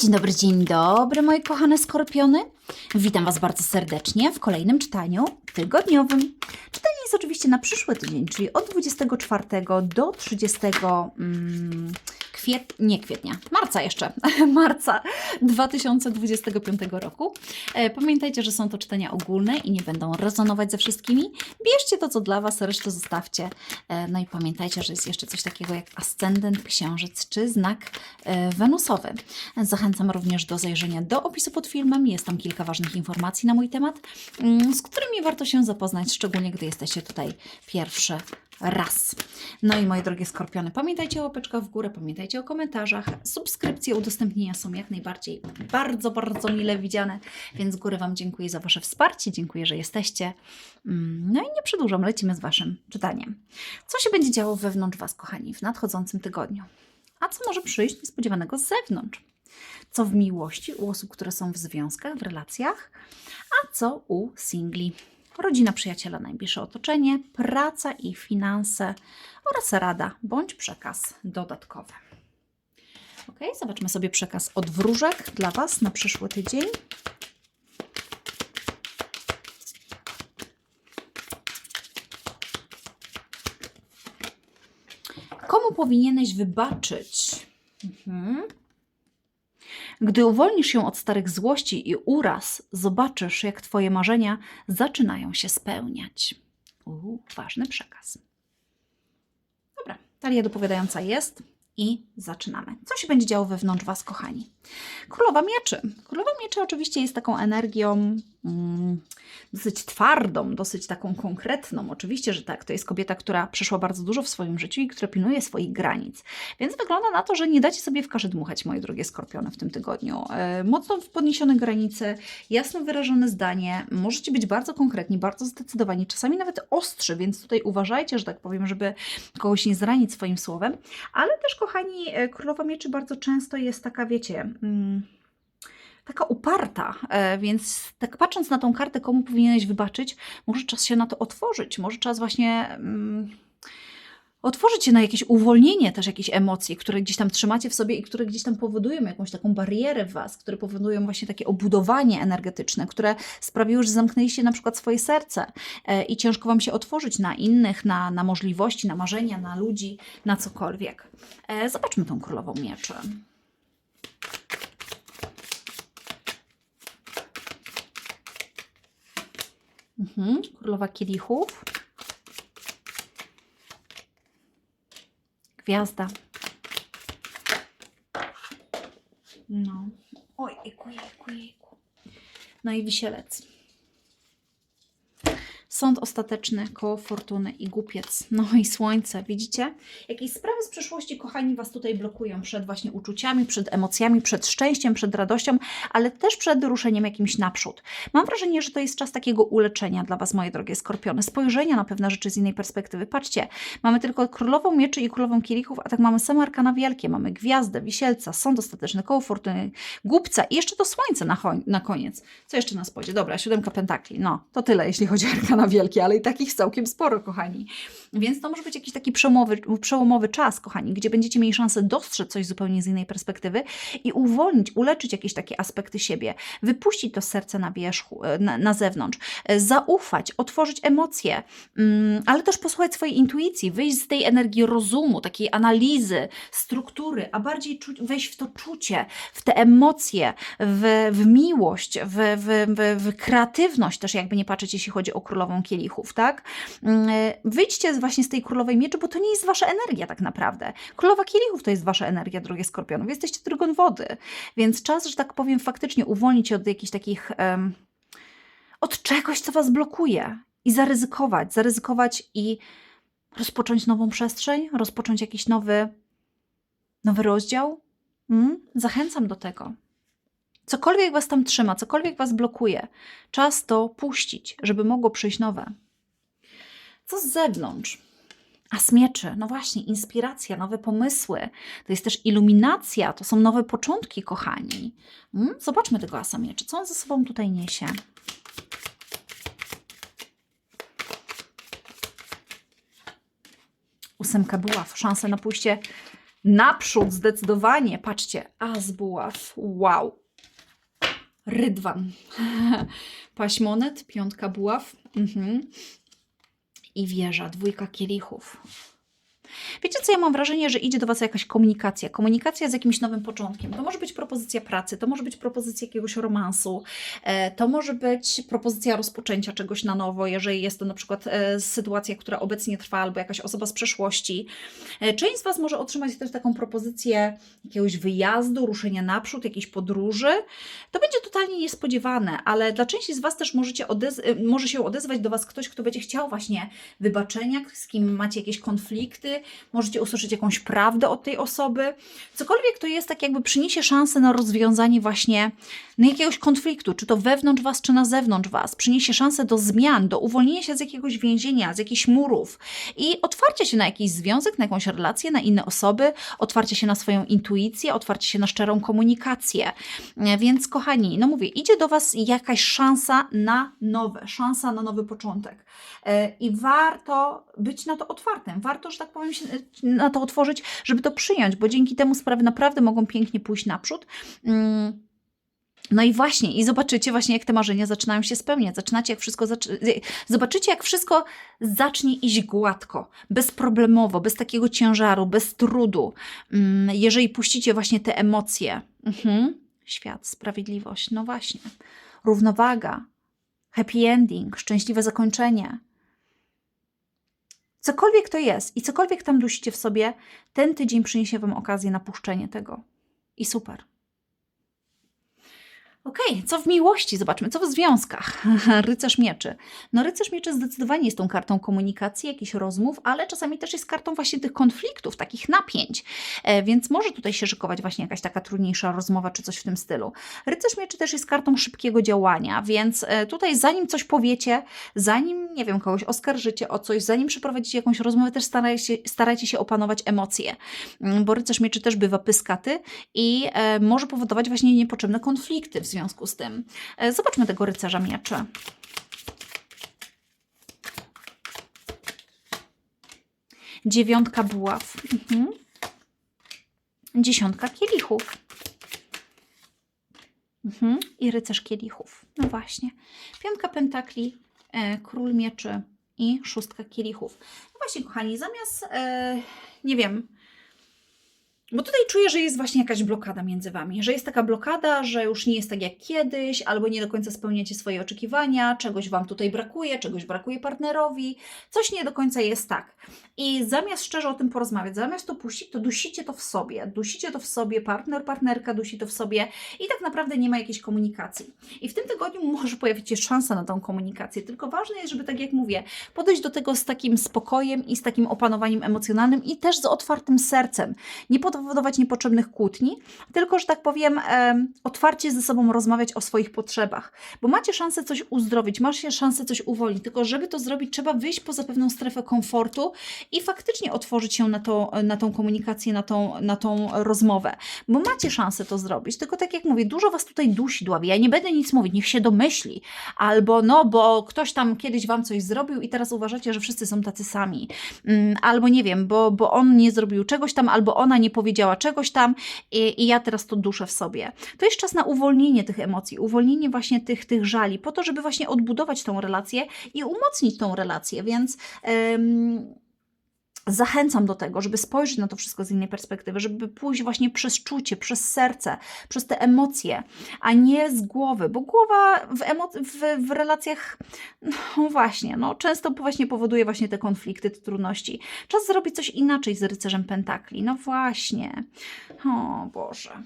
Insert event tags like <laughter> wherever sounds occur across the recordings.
dzień dobry, dzień dobry, moje kochane skorpiony. Witam Was bardzo serdecznie w kolejnym czytaniu tygodniowym. Czytanie jest oczywiście na przyszły tydzień, czyli od 24 do 30 mm, kwiet... nie kwietnia, marca jeszcze, <laughs> marca 2025 roku. E, Pamiętajcie, że są to czytania ogólne i nie będą rezonować ze wszystkimi. Bierzcie to, co dla Was, resztę zostawcie. E, No i pamiętajcie, że jest jeszcze coś takiego jak ascendent, księżyc czy znak e, wenusowy. Zachęcam również do zajrzenia do opisu pod filmem. Jest tam kilka ważnych informacji na mój temat, mm, z którymi warto się zapoznać, szczególnie gdy jesteście tutaj pierwszy raz. No i moje drogie skorpiony, pamiętajcie o łapeczkach w górę, pamiętajcie o komentarzach. Subskrypcje, udostępnienia są jak najbardziej bardzo, bardzo mile widziane, więc z góry Wam dziękuję za Wasze wsparcie, dziękuję, że jesteście. Mm, No i nie przedłużam, lecimy z Waszym czytaniem. Co się będzie działo wewnątrz Was, kochani, w nadchodzącym tygodniu? A co może przyjść niespodziewanego z zewnątrz? Co w miłości u osób, które są w związkach, w relacjach, a co u singli? Rodzina, przyjaciela, najbliższe otoczenie, praca i finanse oraz rada bądź przekaz dodatkowy. Ok, zobaczmy sobie przekaz od wróżek dla Was na przyszły tydzień. Komu powinieneś wybaczyć? Mhm. Gdy uwolnisz się od starych złości i uraz, zobaczysz, jak Twoje marzenia zaczynają się spełniać. Uuu, ważny przekaz. Dobra, talia dopowiadająca jest i zaczynamy. Co się będzie działo wewnątrz Was, kochani? Królowa Mieczy. Królowa Mieczy oczywiście jest taką energią dosyć twardą, dosyć taką konkretną. Oczywiście, że tak. To jest kobieta, która przeszła bardzo dużo w swoim życiu i która pilnuje swoich granic. Więc wygląda na to, że nie dacie sobie w kaszy dmuchać, moje drogie skorpiony, w tym tygodniu. E, mocno podniesione granice, jasno wyrażone zdanie. Możecie być bardzo konkretni, bardzo zdecydowani, czasami nawet ostrzy, więc tutaj uważajcie, że tak powiem, żeby kogoś nie zranić swoim słowem. Ale też, kochani, e, Królowa Mieczy bardzo często jest taka, wiecie... Mm, taka uparta, e, więc tak patrząc na tą kartę, komu powinieneś wybaczyć, może czas się na to otworzyć, może czas właśnie mm, otworzyć się na jakieś uwolnienie też jakichś emocji, które gdzieś tam trzymacie w sobie i które gdzieś tam powodują jakąś taką barierę w Was, które powodują właśnie takie obudowanie energetyczne, które sprawiły, że zamknęliście na przykład swoje serce e, i ciężko Wam się otworzyć na innych, na, na możliwości, na marzenia, na ludzi, na cokolwiek. E, Zobaczmy tą królową mieczy. Mhm. Królowa kielichów. Gwiazda. No. Oj, jejku, jejku, jejku. No i wisielec. Sąd ostateczny, koło fortuny i głupiec. No i słońce, widzicie? Jakieś sprawy z przeszłości, kochani, Was tutaj blokują przed właśnie uczuciami, przed emocjami, przed szczęściem, przed radością, ale też przed ruszeniem jakimś naprzód. Mam wrażenie, że to jest czas takiego uleczenia dla Was, moje drogie skorpiony, spojrzenia na pewne rzeczy z innej perspektywy. Patrzcie, mamy tylko królową mieczy i królową kielichów, a tak mamy same arkana wielkie, mamy gwiazdę, wisielca, sąd ostateczny, koło fortuny, głupca i jeszcze to słońce na, na koniec. Co jeszcze nas podzie? Dobra, siódemka pentakli. No, to tyle, jeśli chodzi o arkana wielkie, ale i takich całkiem sporo, kochani. Więc to może być jakiś taki przełomowy, przełomowy czas, kochani, gdzie będziecie mieli szansę dostrzec coś zupełnie z innej perspektywy i uwolnić, uleczyć jakieś takie aspekty siebie, wypuścić to serce na wierzchu, e, na, na zewnątrz, e, zaufać, otworzyć emocje, mm, ale też posłuchać swojej intuicji, wyjść z tej energii rozumu, takiej analizy, struktury, a bardziej czuć, wejść w to czucie, w te emocje, w, w miłość, w, w, w, w kreatywność też jakby nie patrzeć, jeśli chodzi o królową kielichów, tak? Mm, e, Wyjdźcie właśnie z tej królowej mieczy, bo to nie jest wasza energia tak naprawdę. Królowa kielichów to jest wasza energia, drogie skorpionów. Jesteście trygon wody, więc czas, że tak powiem, faktycznie uwolnić się od jakichś takich... em, od czegoś, co was blokuje i zaryzykować, zaryzykować i rozpocząć nową przestrzeń, rozpocząć jakiś nowy, nowy rozdział. Mm? Zachęcam do tego. Cokolwiek was tam trzyma, cokolwiek was blokuje, czas to puścić, żeby mogło przyjść nowe. Co z zewnątrz? A z mieczy, no właśnie, inspiracja, nowe pomysły. To jest też iluminacja, to są nowe początki, kochani. Mm? Zobaczmy tego asa mieczy. Co on ze sobą tutaj niesie? Ósemka buław, szansa na pójście Naprzód zdecydowanie. Patrzcie, as buław. Wow. Rydwan. <laughs> Paśmonet, piątka buław. Mhm. I wieża, dwójka kielichów. Wiecie co, ja mam wrażenie, że idzie do Was jakaś komunikacja. Komunikacja z jakimś nowym początkiem. To może być propozycja pracy, to może być propozycja jakiegoś romansu, e, to może być propozycja rozpoczęcia czegoś na nowo, jeżeli jest to na przykład e, sytuacja, która obecnie trwa, albo jakaś osoba z przeszłości. E, Część z Was może otrzymać też taką propozycję jakiegoś wyjazdu, ruszenia naprzód, jakiejś podróży. To będzie totalnie niespodziewane, ale dla części z Was też możecie może się odezwać do Was ktoś, kto będzie chciał właśnie wybaczenia, z kim macie jakieś konflikty, możecie usłyszeć jakąś prawdę od tej osoby. Cokolwiek to jest, tak jakby przyniesie szansę na rozwiązanie właśnie jakiegoś konfliktu, czy to wewnątrz Was, czy na zewnątrz Was. Przyniesie szansę do zmian, do uwolnienia się z jakiegoś więzienia, z jakichś murów i otwarcia się na jakiś związek, na jakąś relację, na inne osoby, otwarcie się na swoją intuicję, otwarcie się na szczerą komunikację. E, Więc kochani, no mówię, idzie do Was jakaś szansa na nowe, szansa na nowy początek. E, I warto być na to otwartym, warto, że tak powiem, się e, na to otworzyć, żeby to przyjąć, bo dzięki temu sprawy naprawdę mogą pięknie pójść naprzód. Mm. No i właśnie, i zobaczycie właśnie, jak te marzenia zaczynają się spełniać. Zaczynacie, jak wszystko zaczy... Zobaczycie, jak wszystko zacznie iść gładko, bezproblemowo, bez takiego ciężaru, bez trudu. Mm, Jeżeli puścicie właśnie te emocje. Mhm. Świat, sprawiedliwość, no właśnie. Równowaga, happy ending, szczęśliwe zakończenie. Cokolwiek to jest i cokolwiek tam dusicie w sobie, ten tydzień przyniesie Wam okazję na puszczenie tego. I super. Okej, co w miłości? Zobaczmy, co w związkach. <laughs> rycerz mieczy. No rycerz mieczy zdecydowanie jest tą kartą komunikacji, jakichś rozmów, ale czasami też jest kartą właśnie tych konfliktów, takich napięć. E, więc może tutaj się szykować właśnie jakaś taka trudniejsza rozmowa, czy coś w tym stylu. Rycerz mieczy też jest kartą szybkiego działania, więc e, tutaj zanim coś powiecie, zanim, nie wiem, kogoś oskarżycie o coś, zanim przeprowadzicie jakąś rozmowę, też starajcie, się- starajcie się opanować emocje, Mm, bo rycerz mieczy też bywa pyskaty i e, może powodować właśnie niepotrzebne konflikty w związku z tym. E, zobaczmy tego rycerza mieczy. Dziewiątka buław. Mhm. Dziesiątka kielichów. Mhm. I rycerz kielichów. No właśnie. Piątka pentakli, e, król mieczy i szóstka kielichów. No właśnie, kochani, zamiast, e, nie wiem, bo tutaj czuję, że jest właśnie jakaś blokada między wami, że jest taka blokada, że już nie jest tak jak kiedyś, albo nie do końca spełniacie swoje oczekiwania, czegoś wam tutaj brakuje, czegoś brakuje partnerowi, coś nie do końca jest tak. I zamiast szczerze o tym porozmawiać, zamiast to puścić, to dusicie to w sobie, dusicie to w sobie, partner, partnerka dusi to w sobie i tak naprawdę nie ma jakiejś komunikacji. I w tym tygodniu <laughs> może pojawić się szansa na tą komunikację, tylko ważne jest, żeby tak jak mówię, podejść do tego z takim spokojem i z takim opanowaniem emocjonalnym i też z otwartym sercem. Nie powodować niepotrzebnych kłótni, tylko, że tak powiem, em, otwarcie ze sobą rozmawiać o swoich potrzebach, bo macie szansę coś uzdrowić, macie szansę coś uwolnić, tylko żeby to zrobić, trzeba wyjść poza pewną strefę komfortu i faktycznie otworzyć się na, to, na tą komunikację, na tą, na tą rozmowę, bo macie szansę to zrobić, tylko tak jak mówię, dużo Was tutaj dusi dławi, ja nie będę nic mówić, niech się domyśli, albo no, bo ktoś tam kiedyś Wam coś zrobił i teraz uważacie, że wszyscy są tacy sami, Mm, albo nie wiem, bo, bo on nie zrobił czegoś tam, albo ona nie powiedziała czegoś tam i, i ja teraz to duszę w sobie. To jest czas na uwolnienie tych emocji, uwolnienie właśnie tych, tych żali, po to, żeby właśnie odbudować tą relację i umocnić tą relację, więc... Zachęcam do tego, żeby spojrzeć na to wszystko z innej perspektywy, żeby pójść właśnie przez czucie, przez serce, przez te emocje, a nie z głowy, bo głowa w, emo- w, w relacjach, no właśnie, no, często właśnie powoduje właśnie te konflikty, te trudności. Czas zrobić coś inaczej z rycerzem pentakli. No właśnie. O Boże.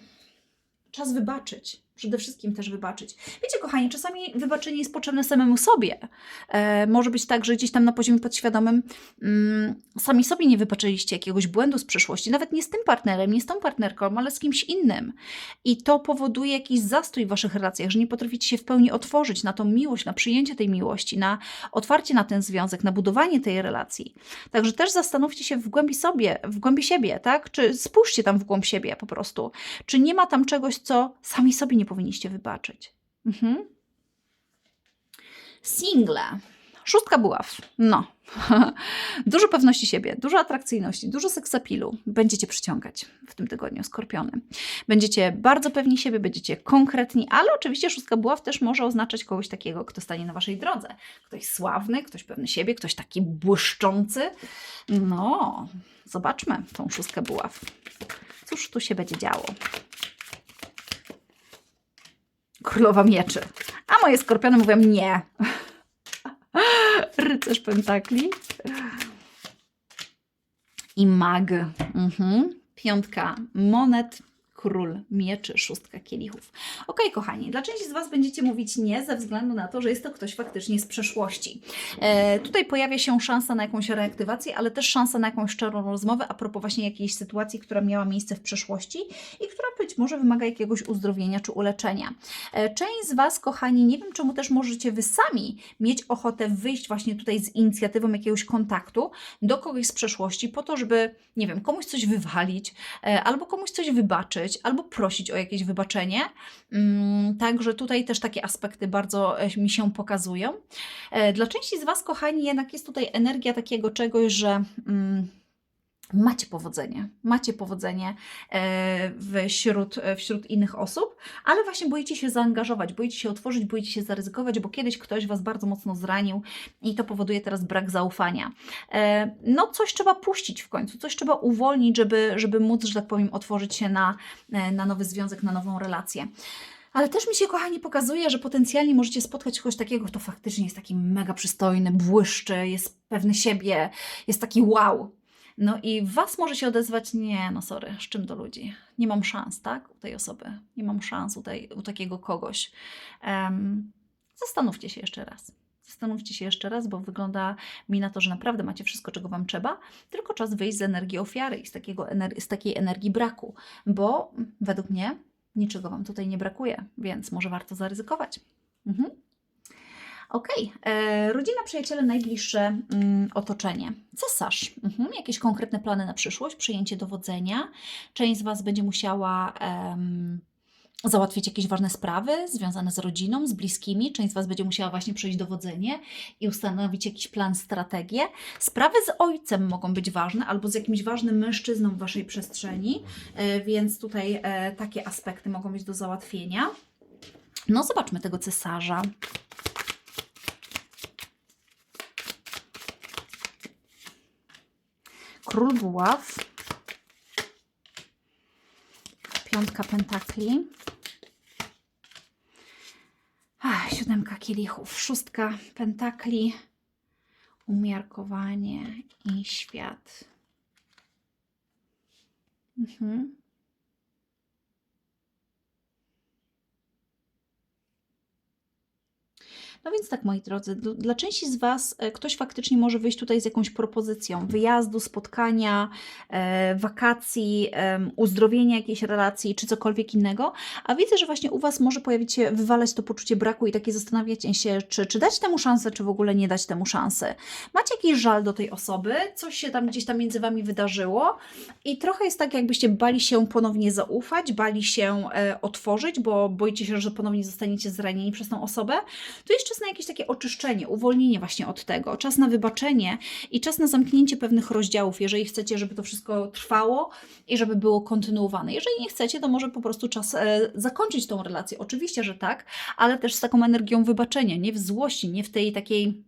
Czas wybaczyć. Przede wszystkim też wybaczyć. Wiecie, kochani, czasami wybaczenie jest potrzebne samemu sobie. E, może być tak, że gdzieś tam na poziomie podświadomym mm, sami sobie nie wybaczyliście jakiegoś błędu z przeszłości, nawet nie z tym partnerem, nie z tą partnerką, ale z kimś innym. I to powoduje jakiś zastój w waszych relacjach, że nie potraficie się w pełni otworzyć na tą miłość, na przyjęcie tej miłości, na otwarcie na ten związek, na budowanie tej relacji. Także też zastanówcie się w głębi sobie, w głębi siebie, tak? Czy spójrzcie tam w głąb siebie po prostu. Czy nie ma tam czegoś, co sami sobie nie powinniście wybaczyć? Mhm. Single. Szóstka buław. No. <laughs> dużo pewności siebie, dużo atrakcyjności, dużo seksapilu będziecie przyciągać w tym tygodniu skorpiony. Będziecie bardzo pewni siebie, będziecie konkretni, ale oczywiście szóstka buław też może oznaczać kogoś takiego, kto stanie na waszej drodze. Ktoś sławny, ktoś pewny siebie, ktoś taki błyszczący. No, zobaczmy tą szóstkę buław. Cóż tu się będzie działo? Królowa mieczy. A moje skorpiony mówią nie. <laughs> Rycerz pentakli. I mag. Mhm. Piątka monet. Król mieczy, szóstka kielichów. Ok, kochani, dla części z Was będziecie mówić nie ze względu na to, że jest to ktoś faktycznie z przeszłości. E, tutaj pojawia się szansa na jakąś reaktywację, ale też szansa na jakąś szczerą rozmowę a propos właśnie jakiejś sytuacji, która miała miejsce w przeszłości i która być może wymaga jakiegoś uzdrowienia czy uleczenia. E, część z Was, kochani, nie wiem czemu też możecie Wy sami mieć ochotę wyjść właśnie tutaj z inicjatywą jakiegoś kontaktu do kogoś z przeszłości po to, żeby, nie wiem, komuś coś wywalić e, albo komuś coś wybaczyć, albo prosić o jakieś wybaczenie. Mm, Także tutaj też takie aspekty bardzo e, mi się pokazują. E, Dla części z Was, kochani, jednak jest tutaj energia takiego czegoś, że. mm, Macie powodzenie, macie powodzenie e, wśród, e, wśród innych osób, ale właśnie boicie się zaangażować, boicie się otworzyć, boicie się zaryzykować, bo kiedyś ktoś Was bardzo mocno zranił i to powoduje teraz brak zaufania. E, No, coś trzeba puścić w końcu, coś trzeba uwolnić, żeby, żeby móc, że tak powiem, otworzyć się na, na nowy związek, na nową relację. Ale też mi się, kochani, pokazuje, że potencjalnie możecie spotkać kogoś takiego, kto faktycznie jest taki mega przystojny, błyszczy, jest pewny siebie, jest taki wow. No i Was może się odezwać, nie, no sorry, z czym do ludzi? Nie mam szans, tak? U tej osoby. Nie mam szans u, tej, u takiego kogoś. Em, zastanówcie się jeszcze raz. Zastanówcie się jeszcze raz, bo wygląda mi na to, że naprawdę macie wszystko, czego Wam trzeba, tylko czas wyjść z energii ofiary i z, takiego z takiej energii braku, bo według mnie niczego Wam tutaj nie brakuje, więc może warto zaryzykować. Mhm. Okej, e, rodzina, przyjaciele, najbliższe mm, otoczenie. Cesarz. Mhm. Jakieś konkretne plany na przyszłość, przejęcie dowodzenia. Część z Was będzie musiała załatwić jakieś ważne sprawy związane z rodziną, z bliskimi. Część z Was będzie musiała właśnie przejść dowodzenie i ustanowić jakiś plan, strategię. Sprawy z ojcem mogą być ważne albo z jakimś ważnym mężczyzną w Waszej przestrzeni, e, więc tutaj e, takie aspekty mogą być do załatwienia. No, zobaczmy tego cesarza. Król buław. Piątka pentakli. Ach, siódemka kielichów. Szóstka pentakli. Umiarkowanie i świat. Mhm. No więc tak, moi drodzy, dla części z Was e, ktoś faktycznie może wyjść tutaj z jakąś propozycją wyjazdu, spotkania, e, wakacji, uzdrowienia jakiejś relacji czy cokolwiek innego, a widzę, że właśnie u Was może pojawić się, wywalać to poczucie braku i takie zastanawiacie się, czy, czy dać temu szansę, czy w ogóle nie dać temu szansy. Macie jakiś żal do tej osoby, coś się tam gdzieś tam między Wami wydarzyło i trochę jest tak, jakbyście bali się ponownie zaufać, bali się e, otworzyć, bo boicie się, że ponownie zostaniecie zranieni przez tą osobę. To jest czas na jakieś takie oczyszczenie, uwolnienie właśnie od tego, czas na wybaczenie i czas na zamknięcie pewnych rozdziałów, jeżeli chcecie, żeby to wszystko trwało i żeby było kontynuowane. Jeżeli nie chcecie, to może po prostu czas e, zakończyć tą relację. Oczywiście, że tak, ale też z taką energią wybaczenia, nie w złości, nie w tej takiej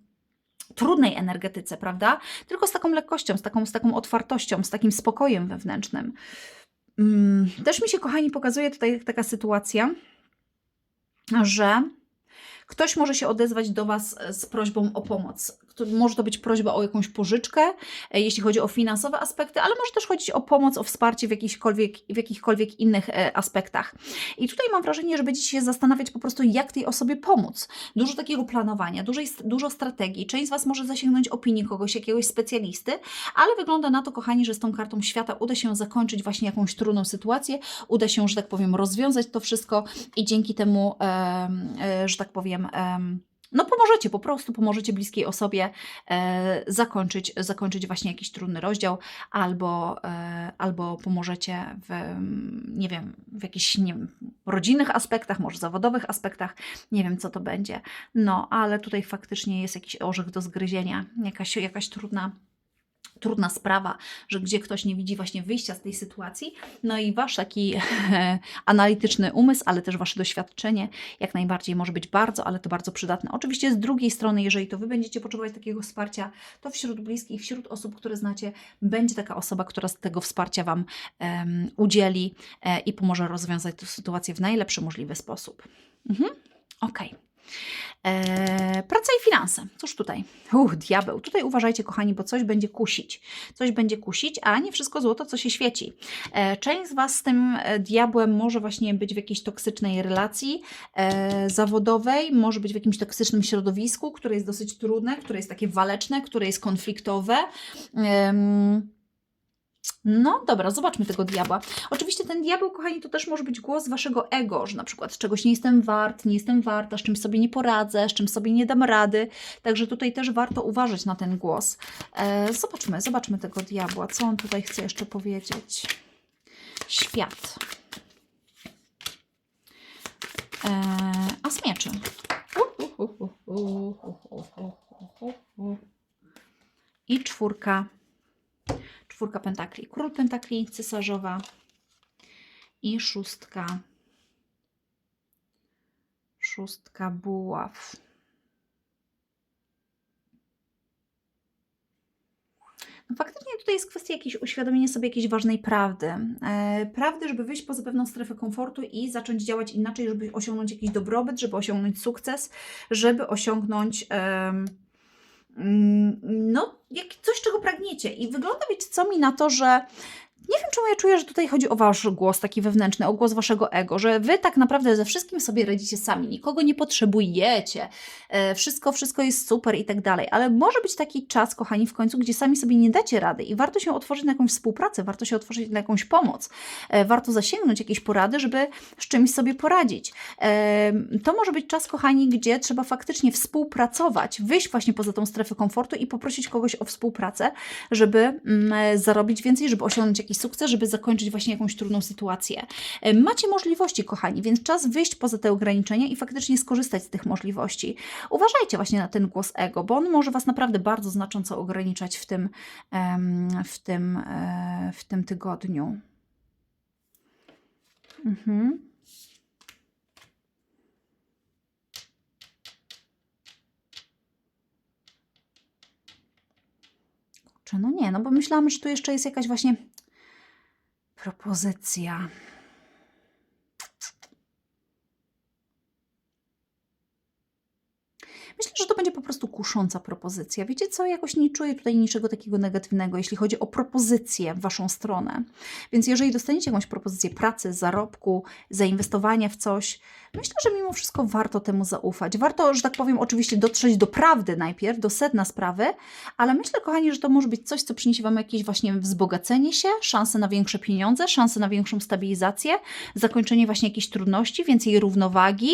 trudnej energetyce, prawda? Tylko z taką lekkością, z taką, z taką otwartością, z takim spokojem wewnętrznym. Mm, Też mi się, kochani, pokazuje tutaj taka sytuacja, że ktoś może się odezwać do Was z prośbą o pomoc. To może to być prośba o jakąś pożyczkę, e, jeśli chodzi o finansowe aspekty, ale może też chodzić o pomoc, o wsparcie w jakichkolwiek, w jakichkolwiek innych e, aspektach. I tutaj mam wrażenie, że będziecie się zastanawiać po prostu, jak tej osobie pomóc. Dużo takiego planowania, dużo, dużo strategii. Część z Was może zasięgnąć opinii kogoś, jakiegoś specjalisty, ale wygląda na to, kochani, że z tą kartą świata uda się zakończyć właśnie jakąś trudną sytuację, uda się, że tak powiem, rozwiązać to wszystko i dzięki temu, em, e, że tak powiem, em, no pomożecie, po prostu pomożecie bliskiej osobie e, zakończyć, zakończyć właśnie jakiś trudny rozdział, albo, e, albo pomożecie w, mm, nie wiem, w jakiś, nie wiem, rodzinnych aspektach, może zawodowych aspektach. Nie wiem, co to będzie. No, ale tutaj faktycznie jest jakiś orzech do zgryzienia, jakaś, jakaś trudna trudna sprawa, że gdzie ktoś nie widzi właśnie wyjścia z tej sytuacji. No i wasz taki <laughs> analityczny umysł, ale też wasze doświadczenie jak najbardziej może być bardzo, ale to bardzo przydatne. Oczywiście z drugiej strony, jeżeli to wy będziecie potrzebować takiego wsparcia, to wśród bliskich, wśród osób, które znacie, będzie taka osoba, która z tego wsparcia wam udzieli e, i pomoże rozwiązać tę sytuację w najlepszy możliwy sposób. Mhm. Okej. Eee, praca i finanse. Cóż tutaj? Uch, diabeł. Tutaj uważajcie, kochani, bo coś będzie kusić. Coś będzie kusić, a nie wszystko złoto, co się świeci. E, część z Was z tym e, diabłem może właśnie być w jakiejś toksycznej relacji e, zawodowej, może być w jakimś toksycznym środowisku, które jest dosyć trudne, które jest takie waleczne, które jest konfliktowe. Em, no dobra, zobaczmy tego diabła. Oczywiście ten diabeł, kochani, to też może być głos waszego ego, że na przykład czegoś nie jestem wart, nie jestem warta, z czymś sobie nie poradzę, z czym sobie nie dam rady. Także tutaj też warto uważać na ten głos. E, zobaczmy, zobaczmy tego diabła. Co on tutaj chce jeszcze powiedzieć? Świat. E, a z mieczy. I czwórka czwórka pentakli, król pentakli, cesarzowa i szóstka, szóstka buław. No faktycznie tutaj jest kwestia jakiejś uświadomienia sobie jakiejś ważnej prawdy. E, prawdy, żeby wyjść poza pewną strefę komfortu i zacząć działać inaczej, żeby osiągnąć jakiś dobrobyt, żeby osiągnąć sukces, żeby osiągnąć... Mm, no, jak coś, czego pragniecie. I wygląda, wiecie co, mi na to, że nie wiem, czemu ja czuję, że tutaj chodzi o wasz głos taki wewnętrzny, o głos waszego ego, że wy tak naprawdę ze wszystkim sobie radzicie sami, nikogo nie potrzebujecie, e, wszystko, wszystko jest super i tak dalej, ale może być taki czas, kochani, w końcu, gdzie sami sobie nie dacie rady i warto się otworzyć na jakąś współpracę, warto się otworzyć na jakąś pomoc, e, warto zasięgnąć jakieś porady, żeby z czymś sobie poradzić. E, To może być czas, kochani, gdzie trzeba faktycznie współpracować, wyjść właśnie poza tą strefę komfortu i poprosić kogoś o współpracę, żeby mm, zarobić więcej, żeby osiągnąć jakiś sukces, żeby zakończyć właśnie jakąś trudną sytuację. E, Macie możliwości, kochani, więc czas wyjść poza te ograniczenia i faktycznie skorzystać z tych możliwości. Uważajcie właśnie na ten głos ego, bo on może Was naprawdę bardzo znacząco ograniczać w tym, w tym, e, w tym tygodniu. Mhm. No nie, no bo myślałam, że tu jeszcze jest jakaś właśnie propozycja. Myślę, że to będzie po prostu kusząca propozycja. Wiecie co? Jakoś nie czuję tutaj niczego takiego negatywnego, jeśli chodzi o propozycję w Waszą stronę. Więc jeżeli dostaniecie jakąś propozycję pracy, zarobku, zainwestowania w coś, myślę, że mimo wszystko warto temu zaufać. Warto, że tak powiem, oczywiście dotrzeć do prawdy najpierw, do sedna sprawy, ale myślę, kochani, że to może być coś, co przyniesie Wam jakieś właśnie wzbogacenie się, szanse na większe pieniądze, szanse na większą stabilizację, zakończenie właśnie jakichś trudności, więcej równowagi.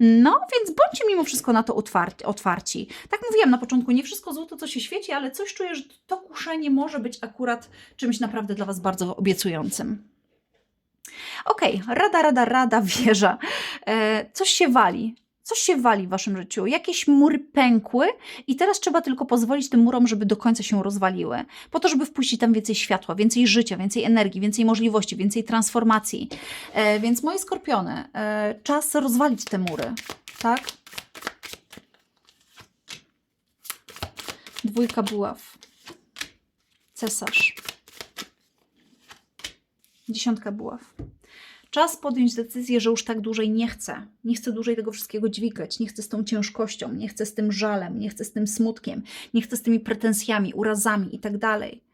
No, więc bądźcie mimo wszystko na to otwarci. Otwarci. Tak mówiłam na początku, nie wszystko złoto, co się świeci, ale coś czuję, że to kuszenie może być akurat czymś naprawdę dla Was bardzo obiecującym. Okej, rada, rada, rada, <laughs> wieża. E, coś się wali. Coś się wali w waszym życiu. Jakieś mury pękły i teraz trzeba tylko pozwolić tym murom, żeby do końca się rozwaliły. Po to, żeby wpuścić tam więcej światła, więcej życia, więcej energii, więcej możliwości, więcej transformacji. E, więc moje skorpiony, e, czas rozwalić te mury. Tak? Dwójka buław. Cesarz. Dziesiątka buław. Czas podjąć decyzję, że już tak dłużej nie chcę. Nie chcę dłużej tego wszystkiego dźwigać. Nie chcę z tą ciężkością, nie chcę z tym żalem, nie chcę z tym smutkiem, nie chcę z tymi pretensjami, urazami i tak dalej.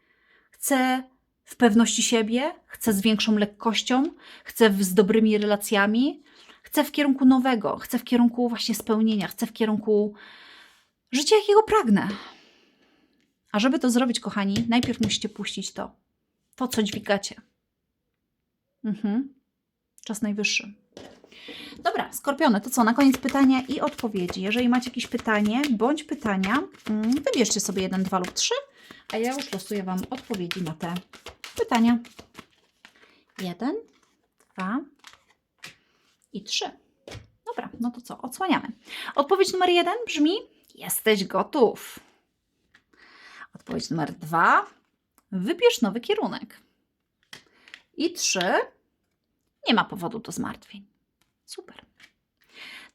Chcę w pewności siebie, chcę z większą lekkością, chcę z dobrymi relacjami, chcę w kierunku nowego, chcę w kierunku właśnie spełnienia, chcę w kierunku życia, jakiego pragnę. A żeby to zrobić, kochani, najpierw musicie puścić to, to co dźwigacie. Mhm. Czas najwyższy. Dobra, skorpiony, to co? Na koniec pytania i odpowiedzi. Jeżeli macie jakieś pytanie bądź pytania, mm, wybierzcie sobie jeden, dwa lub trzy, a ja już losuję Wam odpowiedzi na te pytania. Jeden, dwa, i 3. Dobra, no to co? Odsłaniamy. Odpowiedź numer 1 brzmi: Jesteś gotów. Odpowiedź numer 2: Wybierz nowy kierunek. I 3: Nie ma powodu do zmartwień. Super.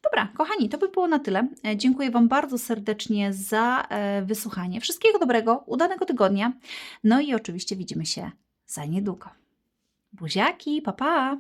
Dobra, kochani, to by było na tyle. E, Dziękuję Wam bardzo serdecznie za e, wysłuchanie. Wszystkiego dobrego, udanego tygodnia. No i oczywiście widzimy się za niedługo. Buziaki, pa pa!